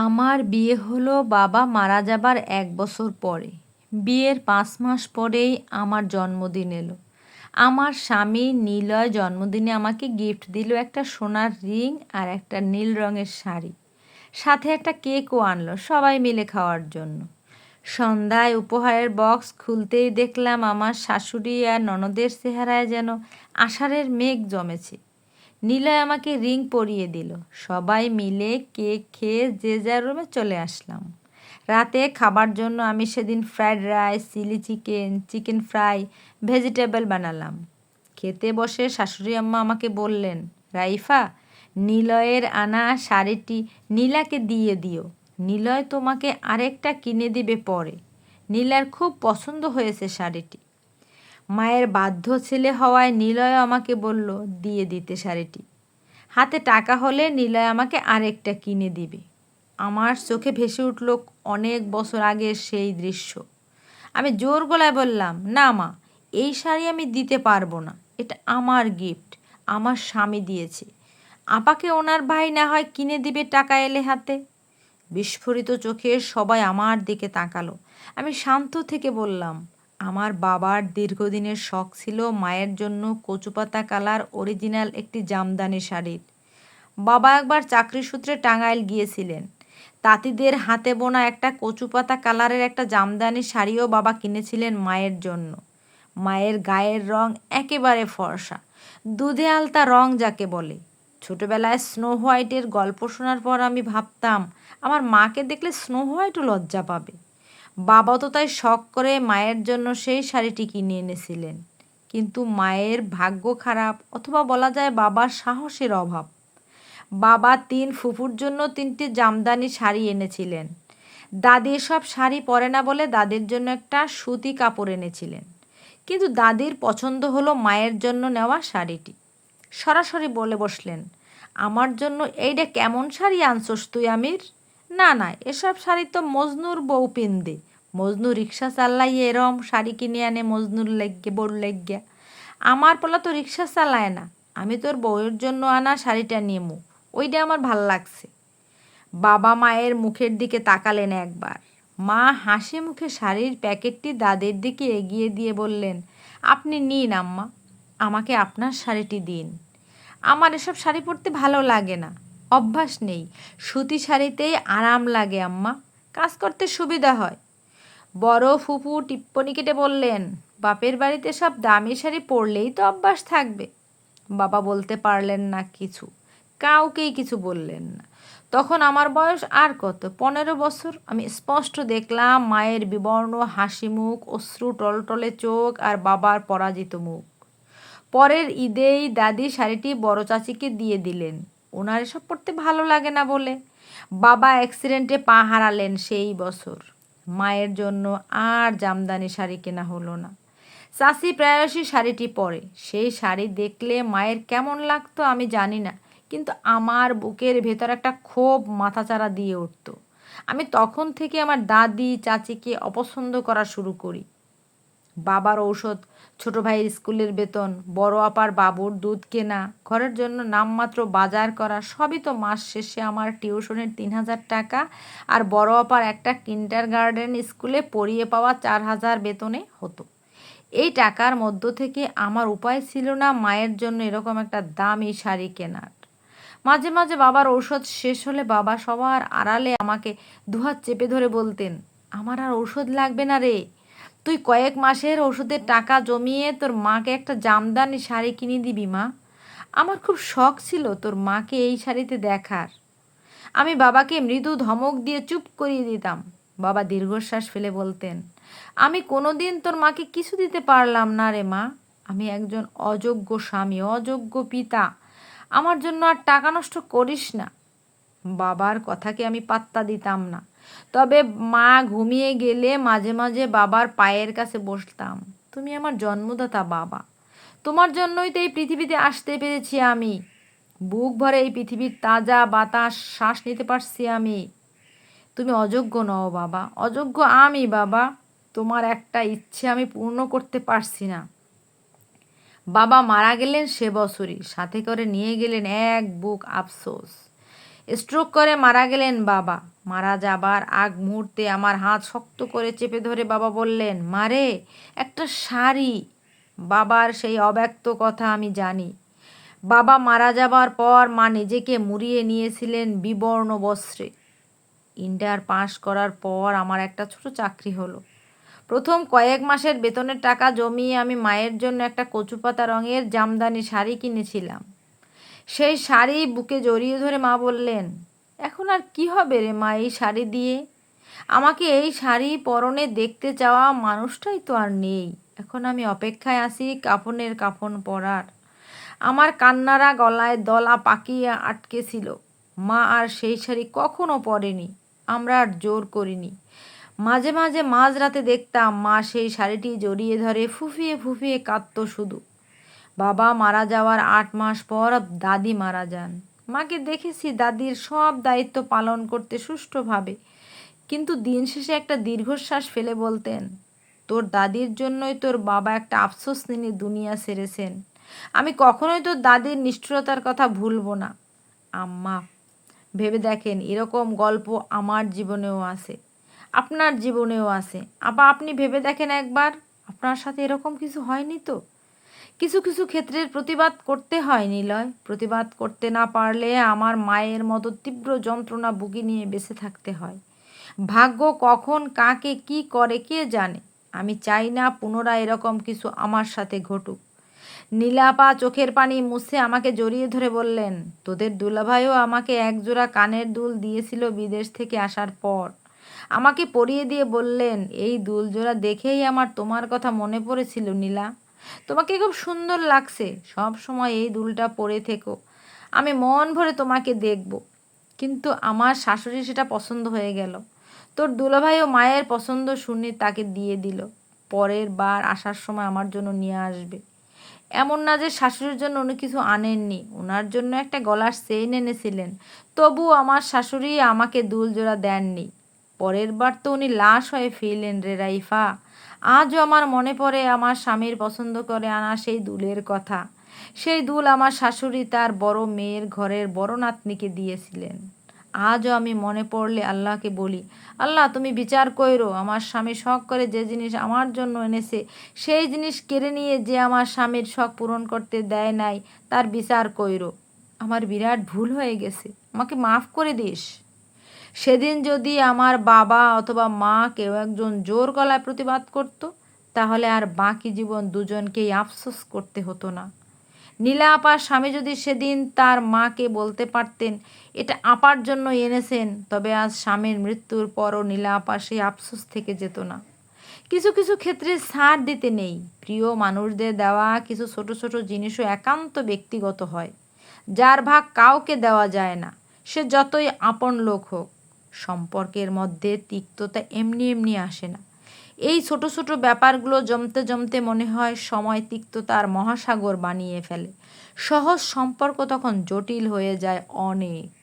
আমার বিয়ে হলো বাবা মারা যাবার এক বছর পরে। বিয়ের পাঁচ মাস পরেই আমার জন্মদিন এলো। আমার স্বামী নীলয় জন্মদিনে আমাকে গিফট দিল একটা সোনার রিং আর একটা নীল রঙের শাড়ি। সাথে একটা কেকও আনলো সবাই মিলে খাওয়ার জন্য। সন্ধ্যায় উপহারের বক্স খুলতেই দেখলাম আমার শাশুড়ি আর ননদের চেহারায় যেন আষাঢ়ের মেঘ জমেছে। নিলয় আমাকে রিং পরিয়ে দিল। সবাই মিলে কেক খেয়ে যে যার রুমে চলে আসলাম। রাতে খাবার জন্য আমি সেদিন fried rice, chilli chicken chicken fry, vegetable বানালাম। খেতে বসে শাশুড়ি আম্মা আমাকে বললেন, রাইফা, নিলয়ের আনা শাড়িটি নীলাকে দিয়ে দিও। নিলয় তোমাকে আরেকটা কিনে দিবে পরে। নীলার খুব পছন্দ হয়েছে শাড়িটি। মায়ের বাধ্য ছেলে হওয়ায় নিলয় আমাকে বলল, দিয়ে দিতে শাড়িটি। হাতে টাকা হলে নিলয় আমাকে আরেকটা কিনে দিবে। আমার চোখে ভেসে উঠল অনেক বছর আগের সেই দৃশ্য। আমি জোর গলায় বললাম, না মা, এই শাড়ি আমি দিতে পারব না। এটা আমার গিফট আমার স্বামী দিয়েছে। আপাকে ওনার ভাই না হয় কিনে দিবে টাকা এলে হাতে? বিস্ফোরিত চোখে সবাই আমার দিকে তাকালো। আমি শান্ত থেকে বললাম আমার বাবার দীর্ঘদিনের শখ ছিল মায়ের জন্য কচুপাতা কালার অরিজিনাল একটি জামদানি শাড়ির। বাবা একবার চাকরি সূত্রে টাঙ্গাইল গিয়েছিলেন। তাঁতিদের হাতে বোনা একটা কচুপাতা কালারের একটা জামদানি শাড়িও বাবা কিনেছিলেন মায়ের জন্য। মায়ের গায়ের রং একেবারে ফর্সা, দুধে আলতা রং যাকে বলে। ছোটবেলায় স্নো হোয়াইটের গল্প শোনার পর আমি ভাবতাম, আমার মাকে দেখলে স্নো হোয়াইটও লজ্জা পাবে। বাবা তো তাই শখ করে মায়ের জন্য সেই শাড়িটি কিনে এনেছিলেন। কিন্তু মায়ের ভাগ্য খারাপ, অথবা বলা যায় বাবার সাহসের অভাব। বাবা তিন ফুফুর জন্য তিনটি জামদানি শাড়ি এনেছিলেন। দাদি সব শাড়ি পরে না বলে দাদির জন্য একটা সুতি কাপড় এনেছিলেন। কিন্তু দাদির পছন্দ হলো মায়ের জন্য নেওয়া শাড়িটি। সরাসরি বলে বসলেন, আমার জন্য এইটা কেমন শাড়ি আনছোস তুই আমির? না না, এসব শাড়ি তো মজনুর বউ পিন্দে। মজনু রিক্সা চাল্লাই এরম, শাড়ি কিনে আনে মজনুর লেগে বড় লেগে। আমার পোলা তো রিক্সা চালায় না, আমি তোর বউয়ের জন্য আনা শাড়িটা নিমু, ওইটা আমার ভালো লাগছে। বাবা মায়ের মুখের দিকে তাকালেন একবার। মা হাসি মুখে শাড়ির প্যাকেটটি দাদের দিকে এগিয়ে দিয়ে বললেন, আপনি নিন আম্মা, আমাকে আপনার শাড়িটি দিন। আমার এসব শাড়ি পরতে ভালো লাগে না। অভ্যাস নেই। সুতি শাড়িতেই আরাম লাগে আম্মা। কাজ করতে সুবিধা হয়। বড় ফুপু টিপ্পনি কেটে বললেন, বাপের বাড়িতে সব দামি শাড়ি পরলেই তো অভ্যাস থাকবে। বাবা বলতে পারলেন না কিছু। কাউকেই কিছু বললেন না। তখন আমার বয়স আর কত? পনেরো বছর। আমি স্পষ্ট দেখলাম মায়ের বিবর্ণ হাসি মুখ, অশ্রু টলটলে চোখ আর বাবার পরাজিত মুখ। পরের ঈদেই দাদি শাড়িটি বড় চাচিকে দিয়ে দিলেন। ওনার এসব পড়তে ভালো লাগে না বলে। বাবা অ্যাক্সিডেন্টে পা হারালেন সেই বছর। মায়ের জন্য আর জামদানি শাড়ি কেনা হলো না। চাষি প্রায়শই শাড়িটি পরে। সেই শাড়ি দেখলে মায়ের কেমন লাগতো আমি জানি না, কিন্তু আমার বুকের ভেতর একটা ক্ষোভ মাথাচাড়া দিয়ে উঠত। আমি তখন থেকে আমার দাদি, চাচিকে অপছন্দ করা শুরু করি। বাবার ঔষধ, ছোট ভাইয়ের স্কুলের বেতন, বড় আপার বাবুর দুধ কেনা, ঘরের জন্য নামমাত্র বাজার করা, সবই তো মাস শেষে আমার টিউশনের তিন হাজার টাকা আর বড় আপার একটা কিন্টার গার্ডেন স্কুলে পড়িয়ে পাওয়া চার হাজার বেতনে হতো। এই টাকার মধ্য থেকে আমার উপায় ছিল না মায়ের জন্য এরকম একটা দামি শাড়ি কেনার। মাঝে মাঝে বাবার ঔষধ শেষ হলে বাবা সবার আড়ালে আমাকে দুহাত চেপে ধরে বলতেন, আমার আর ঔষধ লাগবে না রে। তুই কয়েক মাসের ওষুধের টাকা জমিয়ে তোর মাকে একটা জামদানি শাড়ি কিনে দিবি, মা। আমার খুব শখ ছিল তোর মাকে এই শাড়িতে দেখার। আমি বাবাকে মৃদু ধমক দিয়ে চুপ করিয়ে দিতাম। বাবা দীর্ঘশ্বাস ফেলে বলতেন, আমি কোনোদিন তোর মাকে কিছু দিতে পারলাম না রে, মা। আমি একজন অযোগ্য স্বামী, অযোগ্য পিতা। আমার জন্য আর টাকা নষ্ট করিস না। বাবার কথাকে আমি পাত্তা দিতাম না। তবে মা ঘুমিয়ে গেলে মাঝে মাঝে বাবার পায়ের কাছে বসতাম। তুমি আমার জন্মদাতা, বাবা। তোমার জন্যই তো এই পৃথিবীতে আসতে পেরেছি আমি। বুক ভরে এই পৃথিবীর তাজা বাতাস, শ্বাস নিতে পারছি আমি। তুমি অযোগ্য নও, বাবা। অযোগ্য আমি, বাবা। তোমার একটা ইচ্ছে আমি পূর্ণ করতে পারছি না। বাবা মারা গেলেন সে বছরই। সাথে করে নিয়ে গেলেন এক বুক আফসোস। স্ট্রোক করে মারা গেলেন বাবা। মারা যাবার আগ মুহূর্তে আমার হাত শক্ত করে চেপে ধরে বাবা বললেন মারে একটা শাড়ি। বাবার সেই অব্যক্ত কথা আমি জানি। বাবা মারা যাবার পর মা নিজেকে মুড়িয়ে নিয়েছিলেন বিবর্ণ বস্ত্রে। ইন্টার পাশ করার পর আমার একটা ছোট চাকরি হলো। প্রথম কয়েক মাসের বেতনের টাকা জমিয়ে আমি মায়ের জন্য একটা কচুপাতা রঙের জামদানি শাড়ি কিনেছিলাম। সেই শাড়ি বুকে জড়িয়ে ধরে মা বললেন, এখন আর কি হবে রে মা এই শাড়ি দিয়ে? আমাকে এই শাড়ি পরনে দেখতে চাওয়া মানুষটাই তো আর নেই। এখন আমি অপেক্ষায় আছি কাফনের কাফন পরার। আমার কান্নারা গলায় দলা পাকিয়ে আটকে ছিল মা আর সেই শাড়ি কখনো পরেনি। আমরা আর জোর করিনি। মাঝে মাঝে মাঝরাতে দেখতাম মা সেই শাড়িটি জড়িয়ে ধরে ফুফিয়ে ফুফিয়ে কাঁদত শুধু। বাবা মারা যাওয়ার আট মাস পর দাদি মারা যান। মাকে দেখেছি দাদির সব দায়িত্ব পালন করতে সুষ্ঠুভাবে। কিন্তু দিন শেষে একটা দীর্ঘশ্বাস ফেলে বলতেন, তোর দাদির জন্যই তোর বাবা একটা আফসোস নিয়ে দুনিয়া সেরেছেন। আমি কখনোই তোর দাদির নিষ্ঠুরতার কথা ভুলবো না। আম্মা, ভেবে দেখেন এরকম গল্প আমার জীবনেও আছে, আপনার জীবনেও আছে। আপা, আপনি ভেবে দেখেন একবার, আপনার সাথে এরকম কিছু হয়নি তো? কিছু কিছু ক্ষেত্রের প্রতিবাদ করতে হয় নিলয়। প্রতিবাদ করতে না পারলে আমার মায়ের মতো তীব্র যন্ত্রণা বুকি নিয়ে বেঁচে থাকতে হয়। ভাগ্য কখন, কাকে, কি করে, কে জানে? আমি চাই না পুনরায় এরকম কিছু আমার সাথে ঘটুক। নীলাপা চোখের পানি মুছে আমাকে জড়িয়ে ধরে বললেন, তোদের দুলাভাইও আমাকে একজোড়া কানের দুল দিয়েছিল বিদেশ থেকে আসার পর। আমাকে পরিয়ে দিয়ে বললেন, এই দুলজোড়া দেখেই আমার তোমার কথা মনে পড়েছিল, নীলা। তোমাকে খুব সুন্দর লাগছে। সব সময় এই দুলটা পরে থেকো। আমি মন ভরে তোমাকে দেখব। কিন্তু আমার শাশুড়ি সেটা পছন্দ হয়ে গেল। তোর দুলাভাই ও মায়ের পছন্দ শুনে তাকে দিয়ে দিল। পরের বার আসার সময় আমার জন্য নিয়ে আসবে। এমন না যে শাশুড়ির জন্য উনি কিছু আনেননি। ওনার জন্য একটা গলার চেইন এনেছিলেন। তবু আমার শাশুড়ি আমাকে দুল জোড়া দেননি। পরের বার তো উনি লাশ হয়ে ফিরলেন রে রাইফা। আজও আমার মনে পড়ে আমার স্বামীর পছন্দ করে আনা সেই দুলের কথা। সেই দুল আমার শাশুড়ি তার বড় মেয়ের ঘরের বড় নাতনিকে দিয়েছিলেন। আজও আমি মনে পড়লে আল্লাহকে বলি, আল্লাহ, তুমি বিচার কইরো, আমার স্বামী শখ করে যে জিনিস আমার জন্য এনেছে, সেই জিনিস কেড়ে নিয়ে যে আমার স্বামীর শখ পূরণ করতে দেয় নাই, তার বিচার কইরো। আমার বিরাট ভুল হয়ে গেছে। আমাকে মাফ করে দিস। সেদিন যদি আমার বাবা অথবা মা কেউ একজন জোর গলায় প্রতিবাদ করত, তাহলে আর বাকি জীবন দুজনকেই আফসোস করতে হতো না। নীলা আপার স্বামী যদি সেদিন তার মাকে বলতে পারতেন, এটা আপার জন্য এনেছেন, তবে আজ স্বামীর মৃত্যুর পরও নীলা আপা সেই আফসোস থেকে যেত না। কিছু কিছু ক্ষেত্রে ছাড় দিতে নেই। প্রিয় মানুষদের দেওয়া কিছু ছোট ছোট জিনিসও একান্ত ব্যক্তিগত হয়। যার ভাগ কাউকে দেওয়া যায় না। সে যতই আপন লোক হোক। সম্পর্কের মধ্যে তিক্ততা এমনি এমনি আসে না। এই ছোট ছোট ব্যাপারগুলো জমতে জমতে মনে হয় সময় তিক্ততার মহাসাগর বানিয়ে ফেলে। সহজ সম্পর্ক তখন জটিল হয়ে যায় অনেক।